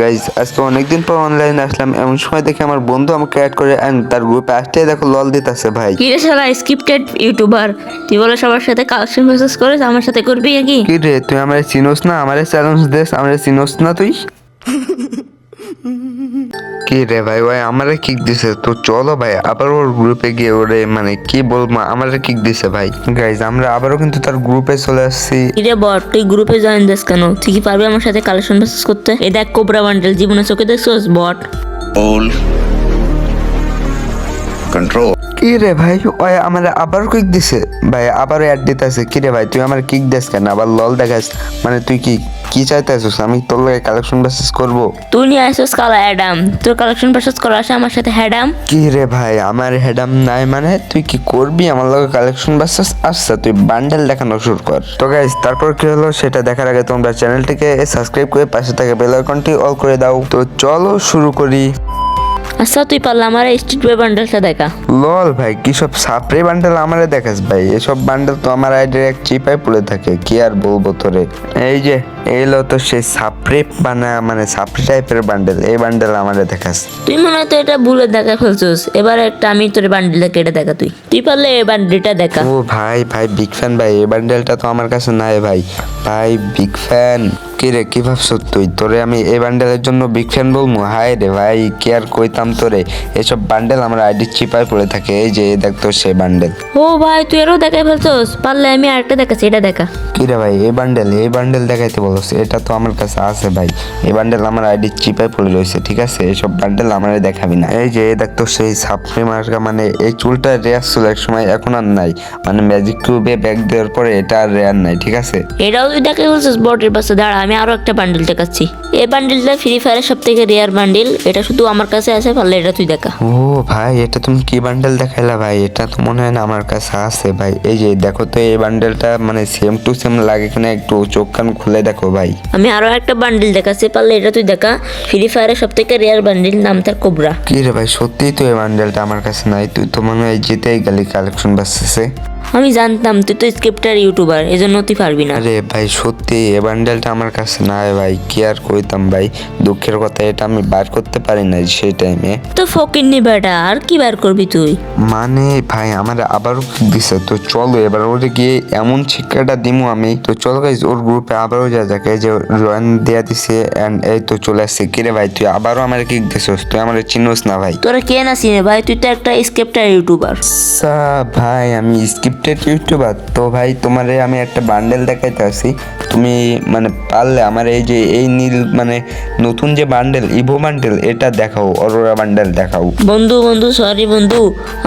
Guys আজকে অনেকদিন পর অনলাইনে আসলাম। এমন সময় দেখে আমার বন্ধু আমাকে অ্যাড করে অ্যান্ড তার গ্রুপে আসতে দেখো লল দিতেছে ভাই। কি রে শালা স্ক্রিপ্টেড ইউটিউবার তুই বলে সবার সাথে কালেকশন মেসেজ করিস আমার সাথে করবি নাকি? কি রে তুই আমারে চিনোস না? আমারে চ্যালেঞ্জ দেস আমারে চিনোস না তুই? কি রে ভাই? ভাই আমারে কিক দিছে। তো চলো ভাই আবার ওর গ্রুপে গিয়ে ওরে মানে কি বলব আমারে কিক দিছে ভাই। গাইজ আমরা আবারও কিন্তু তার গ্রুপে চলে আসছি। রে বট তুই গ্রুপে জয়েন দিস কেন? তুই কি পারবি আমার সাথে কালেকশন মেসেজ করতে? এই দেখ কোবরা বান্ডেল জীবনে চোখে দেখছোস বট কন্ট্রোল. কি রে ভাই? ওই আমার আবার কিক দিছে। ভাই আবারও অ্যাড দিতেছে। কি রে ভাই তুই আমার কিক দিস কেন? আবার লল দেখাস। মানে তুই কি কি চাইতেছিস? আমি তোর লাগে কালেকশন বেসিস করব। তুই নিয়ে আসছিস কালা অ্যাডাম তোর কালেকশন করা আসে আমার সাথে হ্যাডাম কি রে ভাই আমার হেডাম নাই মানে তুই কি করবি? আমার লগে কালেকশন বেসিস আচ্ছা তুই বান্ডেল দেখানো শুরু কর। তো গাইস তারপর কি হলো? সেটা দেখার আগে তোমরা চ্যানেলটিকে সাবস্ক্রাইব করে পাশে থাকা বেল আইকনটি অল করে দাও। তো চলো শুরু করি। আচ্ছা তুই পারলে আমার স্ট্রিট বয় বান্ডেলটা দেখা। লল ভাই, কি সব সাপরে বান্ডেল আমারে দেখাস ভাই? এসব বান্ডেল তো আমার আইডির এক চিপায় পড়ে থাকে, কি আর বলব তোরে? এই যে এইলো তো সেই সাপড়ে বানা মানে সাপড়ে টাইপের বান্ডেল এই বান্ডেল আমাদের দেখাস। তুই মনে হয় তো এটা ভুলে দেখা ফেলছিস। এবার একটা আমি তোর বান্ডেলটা কেটে দেখা তুই। তুই পারলে এই বান্ডেলটা দেখা। ও ভাই ভাই বিগ ফ্যান ভাই এই বান্ডেলটা তো আমার কাছে নাই ভাই। ভাই বিগ ফ্যান কি রে কি ভাবছ তুই? তোরে আমি এই বান্ডেলের জন্য বিগ ফ্যান বলব হাই রে ভাই কি আর কইতাম তোরে? এসব বান্ডেল আমার আইডি চিপায় পড়ে থাকে। এই যে দেখ তোর সেই বান্ডেল ও ভাই তুই এরও দেখাই ফেলছিস? পারলে আমি আরেকটা দেখাচ্ছি এটা দেখা। কি রে ভাই এই বান্ডেল এই বান্ডেল দেখাইতে বলছ এটা তো আমার কাছে আছে ভাই। এই বান্ডেল আমার আইডি চিপায় পড়ে রয়েছে ঠিক আছে? এইসব বান্ডেল আমার দেখাবি না। এই যে এই দেখ তো সেই সাপড়ে মার্কা মানে এই চুলটা রেয়ার ছিল এক সময় এখন আর নাই। মানে ম্যাজিক কিউবে ব্যাগ দেওয়ার পরে এটা আর রেয়ার নাই ঠিক আছে? এটাও তুই দেখাই ফেলছিস বটের পাশে দাঁড়া আমি আরও একটা বান্ডেল দেখাচ্ছি। এই বান্ডেলটা ফ্রি ফায়ারের সব থেকে রেয়ার বান্ডেল এটা শুধু আমার কাছে আছে পারলে এটা তুই দেখা। ও ভাই এটা তুমি কি বান্ডেল দেখাইলা ভাই? এটা তো মনে হয় না আমার কাছে আছে ভাই। এই যে দেখো তো এই বান্ডেলটা মানে সেম টু সেম লাগে কিনা একটু চোখ কান খুলে দেখো। ভাই। আমি আরও একটা বান্ডিল দেখাচ্ছি পারলে এটা তুই দেখা। ফ্রি ফায়ারের সব থেকে রেয়ার বান্ডিল নাম তার কোবরা কি রে ভাই সত্যিই তো এই বান্ডিলটা আমার কাছে নাই। তুই তো মনে হয় জিতেই গেলি কালেকশন বাসছে আমি জানতাম তুই তো স্ক্রিপ্টার ইউটিউবার এই জন্য তুই পারবি না। আরে ভাই সত্যি এ বান্ডেলটা আমার কাছে নাই ভাই কি আর কইতাম ভাই দুঃখের কথা এটা আমি বার করতে পারি না সেই টাইমে তো ফকির নি বেটা আর কি বার করবি তুই? মানে ভাই আমার আবারও দিছে তো চলো এবার ওরে গিয়ে এমন শিক্ষাটা দিমু আমি। তো চলো গাইজ ওর গ্রুপে আবারও যা যাকে এই যে জয়েন দেয়া দিছে এন্ড এই তো চলে আসছে। কিরে ভাই তুই আবারও আমার কিক দিছিস তুই আমার চিনোস না ভাই। তোরা কে না চিনে ভাই তুই তো একটা স্ক্রিপ্টার ইউটিউবার সা ভাই আমি স্ক্রিপ্টেড ইউটিউবার তো ভাই তোমারে আমি একটা বান্ডেল দেখাইতে আসি। তুমি মানে পারলে আমার এই যে এই নীল মানে নতুন যে বান্ডেল ইভো বান্ডেল এটা দেখাও অরোরা বান্ডেল দেখাও। বন্ধু বন্ধু সরি বন্ধু,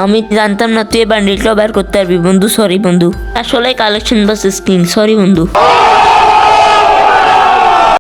আমি জানতাম না তুই এই বান্ডেলটাও বের করতে পারবি। বন্ধু সরি বন্ধু। আসলে কালেকশন বাস স্কিন সরি বন্ধু।